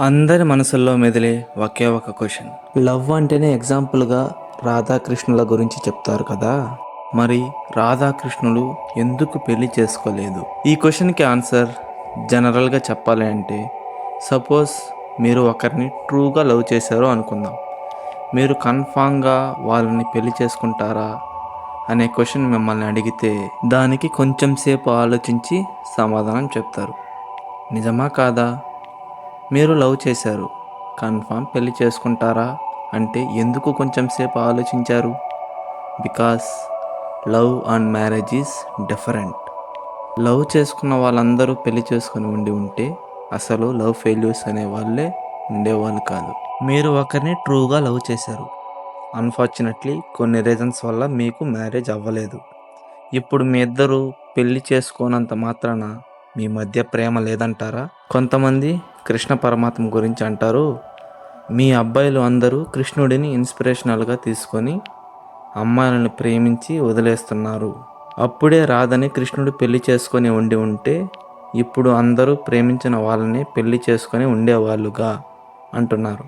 అందరి మనసుల్లో మెదిలే ఒకే ఒక క్వశ్చన్. లవ్ అంటేనే ఎగ్జాంపుల్గా రాధాకృష్ణుల గురించి చెప్తారు కదా? మరి రాధాకృష్ణులు ఎందుకు పెళ్ళి చేసుకోలేదు? ఈ క్వశ్చన్కి ఆన్సర్ జనరల్గా చెప్పాలి అంటే సపోజ్ మీరు ఒకరిని ట్రూగా లవ్ చేశారు అనుకుందాం. మీరు కన్ఫామ్గా వాళ్ళని పెళ్ళి చేసుకుంటారా అనే క్వశ్చన్ మిమ్మల్ని అడిగితే దానికి కొంచెం సేపు ఆలోచించి సమాధానం చెప్తారు. నిజమా కాదా? మీరు లవ్ చేశారు. కన్ఫామ్ పెళ్ళి చేసుకుంటారా? అంటే ఎందుకు కొంచెం సేపు ఆలోచించారు? Because love and marriage is different. Love చేసుకున్న వాళ్ళందరూ పెళ్ళి చేసుకుని ఉండి ఉంటే అసలు లవ్ ఫెయిల్యూర్స్ అనే వాళ్ళే ఉండేవాళ్ళు కాదు. మీరు ఒకరిని ట్రూగా లవ్ చేశారు. అన్ఫార్చునేట్లీ కొన్ని రీజన్స్ వల్ల మీకు మ్యారేజ్ అవ్వలేదు. ఇప్పుడు మీ ఇద్దరు పెళ్ళి చేసుకోనంత మాత్రాన మీ మధ్య ప్రేమ లేదంటారా? కొంతమంది కృష్ణ పరమాత్మ గురించి అంటారు మీ అబ్బాయిలు అందరూ కృష్ణుడిని ఇన్స్పిరేషనల్గా తీసుకొని అమ్మాయిలను ప్రేమించి వదిలేస్తున్నారు. అప్పుడే రాధని కృష్ణుడు పెళ్ళి చేసుకొని ఉండి ఉంటే ఇప్పుడు అందరూ ప్రేమించిన వాళ్ళని పెళ్ళి చేసుకొని ఉండేవాళ్ళుగా అంటున్నారు.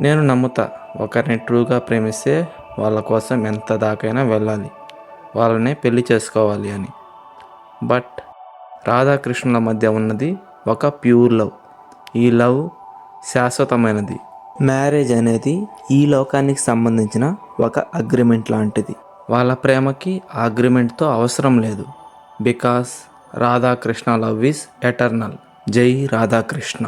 నేను నమ్ముతా ఒకరిని ట్రూగా ప్రేమిస్తే వాళ్ళ కోసం ఎంత దాకైనా వెళ్ళాలి వాళ్ళనే పెళ్ళి చేసుకోవాలి అని. బట్ రాధాకృష్ణుల మధ్య ఉన్నది ఒక ప్యూర్ లవ్. ఈ లవ్ శాశ్వతమైనది. మ్యారేజ్ అనేది ఈ లోకానికి సంబంధించిన ఒక అగ్రిమెంట్ లాంటిది. వాళ్ళ ప్రేమకి ఆ అగ్రిమెంట్తో అవసరం లేదు. Because Radhakrishna love is eternal. జై రాధాకృష్ణ.